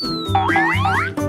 끝이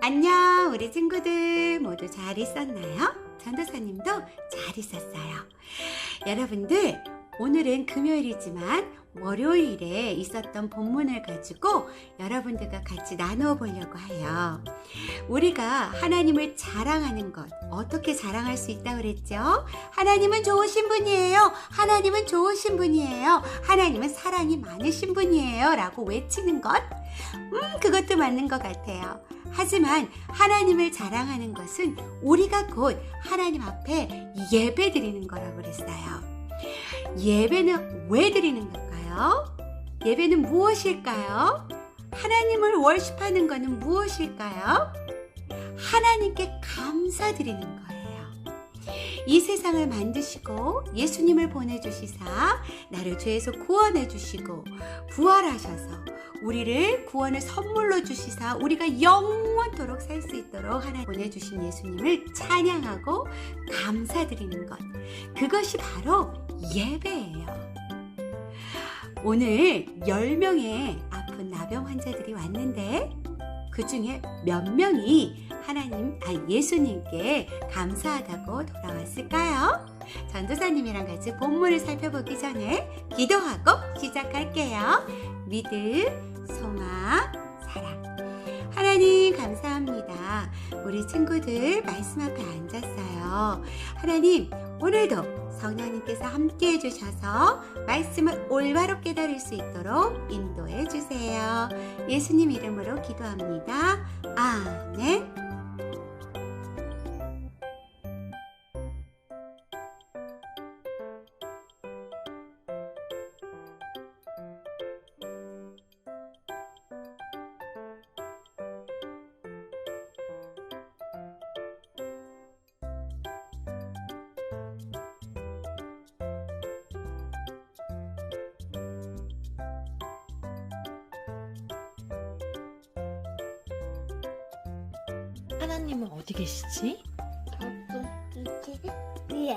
안녕, 우리 친구들 모두 잘 있었나요? 전도사님도 잘 있었어요. 여러분들, 오늘은 금요일이지만 월요일에 있었던 본문을 가지고 여러분들과 같이 나누어 보려고 해요. 우리가 하나님을 자랑하는 것, 어떻게 자랑할 수 있다고 그랬죠? 하나님은 좋으신 분이에요. 하나님은 좋으신 분이에요. 하나님은 사랑이 많으신 분이에요. 라고 외치는 것, 음, 그것도 맞는 것 같아요. 하지만 하나님을 자랑하는 것은 우리가 곧 하나님 앞에 예배 드리는 거라고 그랬어요. 예배는 왜 드리는 걸까요? 예배는 무엇일까요? 하나님을 월십하는 것은 무엇일까요? 하나님께 감사드리는 거예요. 이 세상을 만드시고 예수님을 보내주시사 나를 죄에서 구원해 주시고 부활하셔서 우리를 구원을 선물로 주시사 우리가 영원토록 살 수 있도록 하나 보내주신 예수님을 찬양하고 감사드리는 것 그것이 바로 예배예요. 오늘 10명의 아픈 나병 환자들이 왔는데 그 중에 몇 명이 하나님, 아, 예수님께 감사하다고 돌아왔을까요? 전도사님이랑 같이 본문을 살펴보기 전에 기도하고 시작할게요. 믿음, 소망, 사랑. 하나님, 감사합니다. 우리 친구들 말씀 앞에 앉았어요. 하나님, 오늘도 성령님께서 함께 해 주셔서 말씀을 올바로 깨달을 수 있도록 인도해 주세요. 예수님 이름으로 기도합니다. 아멘. 하나님은 어디 계시지? 위에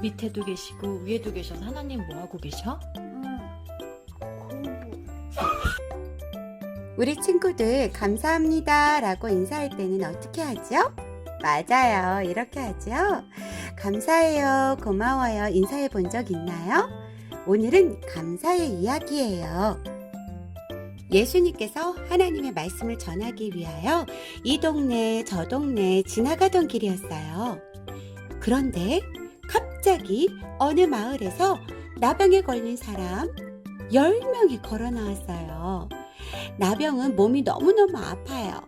밑에도 계시고 위에도 계셔서 하나님 뭐 하고 계셔? 응. 공부 우리 친구들 감사합니다 라고 인사할 때는 어떻게 하죠? 맞아요. 이렇게 하죠. 감사해요. 고마워요. 인사해 본 적 있나요? 오늘은 감사의 이야기예요. 예수님께서 하나님의 말씀을 전하기 위하여 이 동네 저 동네 지나가던 길이었어요. 그런데 갑자기 어느 마을에서 나병에 걸린 사람 10명이 걸어 나왔어요. 나병은 몸이 너무너무 아파요.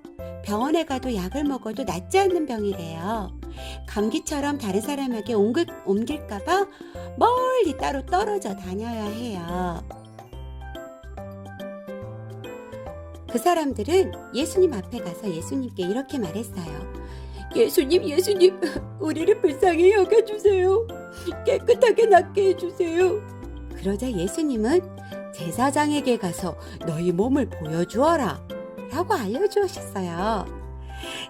병원에 가도 약을 먹어도 낫지 않는 병이래요. 감기처럼 다른 사람에게 옮길, 옮길까봐 멀리 따로 떨어져 다녀야 해요. 그 사람들은 예수님 앞에 가서 예수님께 이렇게 말했어요. 예수님, 예수님, 우리를 불쌍히 여겨주세요. 깨끗하게 낫게 해주세요. 그러자 예수님은 제사장에게 가서 너희 몸을 보여주어라. 라고 알려주셨어요.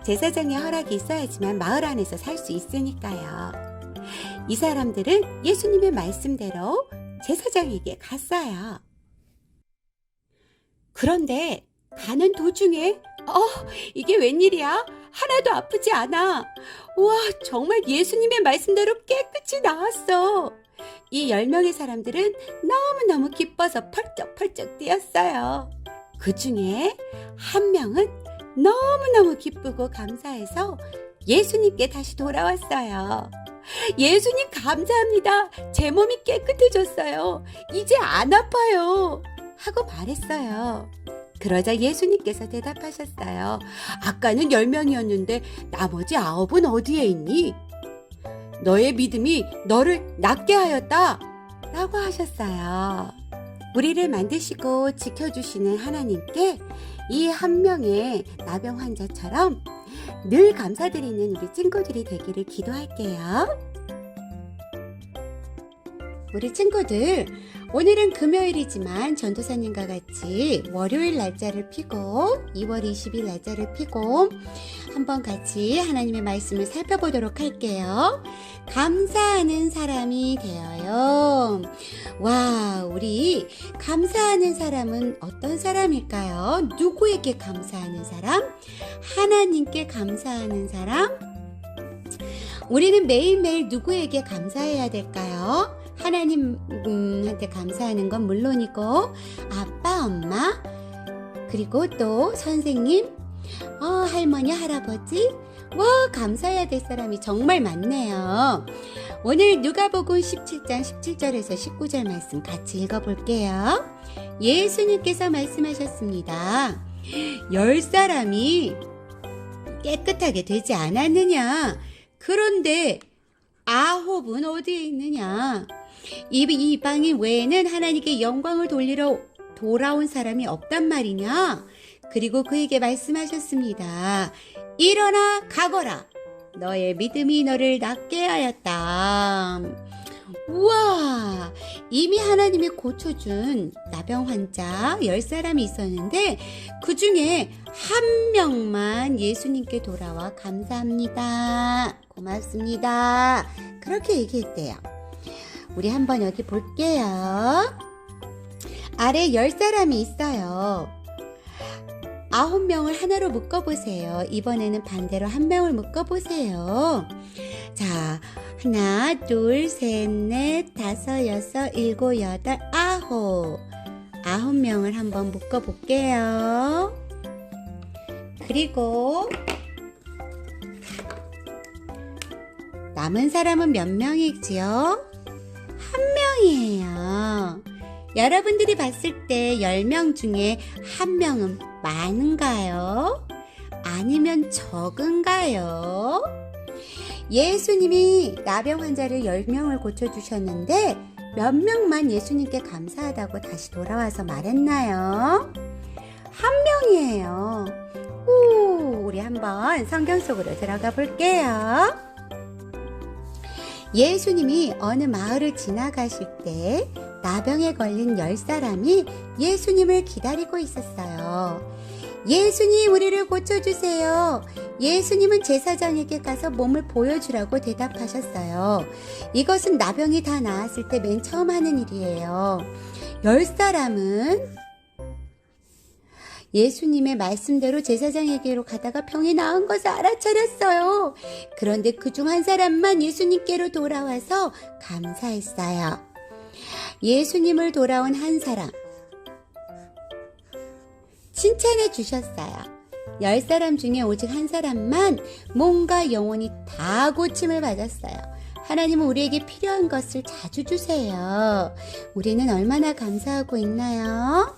제사장의 허락이 있어야지만 마을 안에서 살 수 있으니까요. 이 사람들은 예수님의 말씀대로 제사장에게 갔어요. 그런데 가는 도중에 어, 이게 웬일이야? 하나도 아프지 않아. 우와, 정말 예수님의 말씀대로 깨끗이 나았어. 이열 명의 사람들은 너무너무 기뻐서 펄쩍펄쩍 뛰었어요. 그 중에 한 명은 너무너무 기쁘고 감사해서 예수님께 다시 돌아왔어요. 예수님 감사합니다. 제 몸이 깨끗해졌어요. 이제 안 아파요. 하고 말했어요. 그러자 예수님께서 대답하셨어요. 아까는 열 명이었는데 나머지 아홉은 어디에 있니? 너의 믿음이 너를 낫게 하였다. 라고 하셨어요. 우리를 만드시고 지켜주시는 하나님께 이 한 명의 나병 환자처럼 늘 감사드리는 우리 친구들이 되기를 기도할게요. 우리 친구들, 오늘은 금요일이지만 전도사님과 같이 월요일 날짜를 피고 2월 20일 날짜를 피고 한번 같이 하나님의 말씀을 살펴보도록 할게요. 감사하는 사람이 되어요. 와, 우리 감사하는 사람은 어떤 사람일까요? 누구에게 감사하는 사람? 하나님께 감사하는 사람? 우리는 매일매일 누구에게 감사해야 될까요? 하나님한테 감사하는 건 물론이고, 아빠, 엄마, 그리고 또 선생님, 어, 할머니, 할아버지, 와, 감사해야 될 사람이 정말 많네요. 오늘 누가복음 17장 17절에서 19절 말씀 같이 읽어볼게요. 예수님께서 말씀하셨습니다. 열 사람이 깨끗하게 되지 않았느냐? 그런데 아홉은 어디에 있느냐? 이 이방인 외에는 하나님께 영광을 돌리러 돌아온 사람이 없단 말이냐? 그리고 그에게 말씀하셨습니다. 일어나 가거라. 너의 믿음이 너를 낫게 하였다. 우와! 이미 하나님이 고쳐준 나병 환자 열 사람이 있었는데 그 중에 한 명만 예수님께 돌아와 감사합니다. 고맙습니다. 그렇게 얘기했대요. 우리 한번 여기 볼게요. 아래 열 사람이 있어요. 아홉 명을 하나로 묶어보세요. 이번에는 반대로 한 명을 묶어보세요. 자, 하나, 둘, 셋, 넷, 다섯, 여섯, 일곱, 여덟, 아홉. 아홉 명을 한번 묶어볼게요. 그리고 남은 사람은 몇 명이지요? 여러분들이 봤을 때 10명 중에 한 명은 많은가요? 아니면 적은가요? 예수님이 나병 환자를 10명을 고쳐주셨는데 몇 명만 예수님께 감사하다고 다시 돌아와서 말했나요? 한 명이에요. 오, 우리 한번 성경 속으로 들어가 볼게요. 예수님이 어느 마을을 지나가실 때 나병에 걸린 열 사람이 예수님을 기다리고 있었어요. 예수님, 우리를 고쳐주세요. 예수님은 제사장에게 가서 몸을 보여주라고 대답하셨어요. 이것은 나병이 다 나았을 때 맨 처음 하는 일이에요. 열 사람은 예수님의 말씀대로 제사장에게로 가다가 병이 나은 것을 알아차렸어요. 그런데 그 중 한 사람만 예수님께로 돌아와서 감사했어요. 예수님을 돌아온 한 사람. 칭찬해 주셨어요. 열 사람 중에 오직 한 사람만 몸과 영혼이 다 고침을 받았어요. 하나님은 우리에게 필요한 것을 자주 주세요. 우리는 얼마나 감사하고 있나요?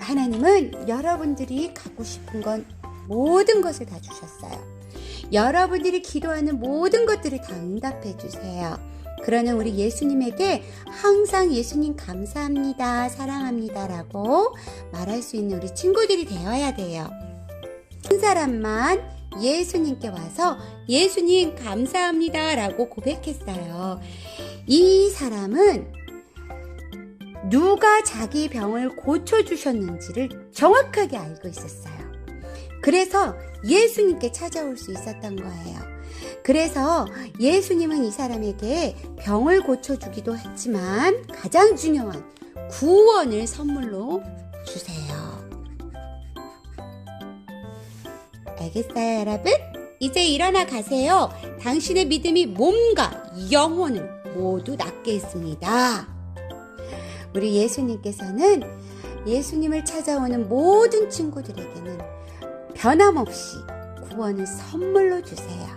하나님은 여러분들이 갖고 싶은 건 모든 것을 다 주셨어요. 여러분들이 기도하는 모든 것들을 다 응답해 주세요. 그러는 우리 예수님에게 항상 예수님 감사합니다, 사랑합니다 라고 말할 수 있는 우리 친구들이 되어야 돼요. 한 사람만 예수님께 와서 예수님 감사합니다 라고 고백했어요. 이 사람은 누가 자기 병을 고쳐주셨는지를 정확하게 알고 있었어요. 그래서 예수님께 찾아올 수 있었던 거예요. 그래서 예수님은 이 사람에게 병을 고쳐주기도 했지만 가장 중요한 구원을 선물로 주세요. 알겠어요, 여러분? 이제 일어나 가세요. 당신의 믿음이 몸과 영혼을 모두 낫게 했습니다. 우리 예수님께서는 예수님을 찾아오는 모든 친구들에게는 변함없이 구원을 선물로 주세요.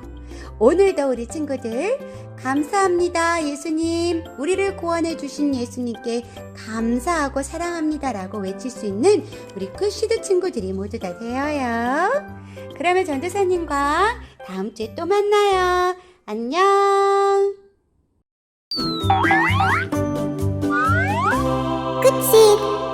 오늘도 우리 친구들 감사합니다. 예수님 우리를 구원해 주신 예수님께 감사하고 사랑합니다 라고 외칠 수 있는 우리 굿시드 친구들이 모두 다 되어요. 그러면 전도사님과 다음 주에 또 만나요. 안녕. 끝이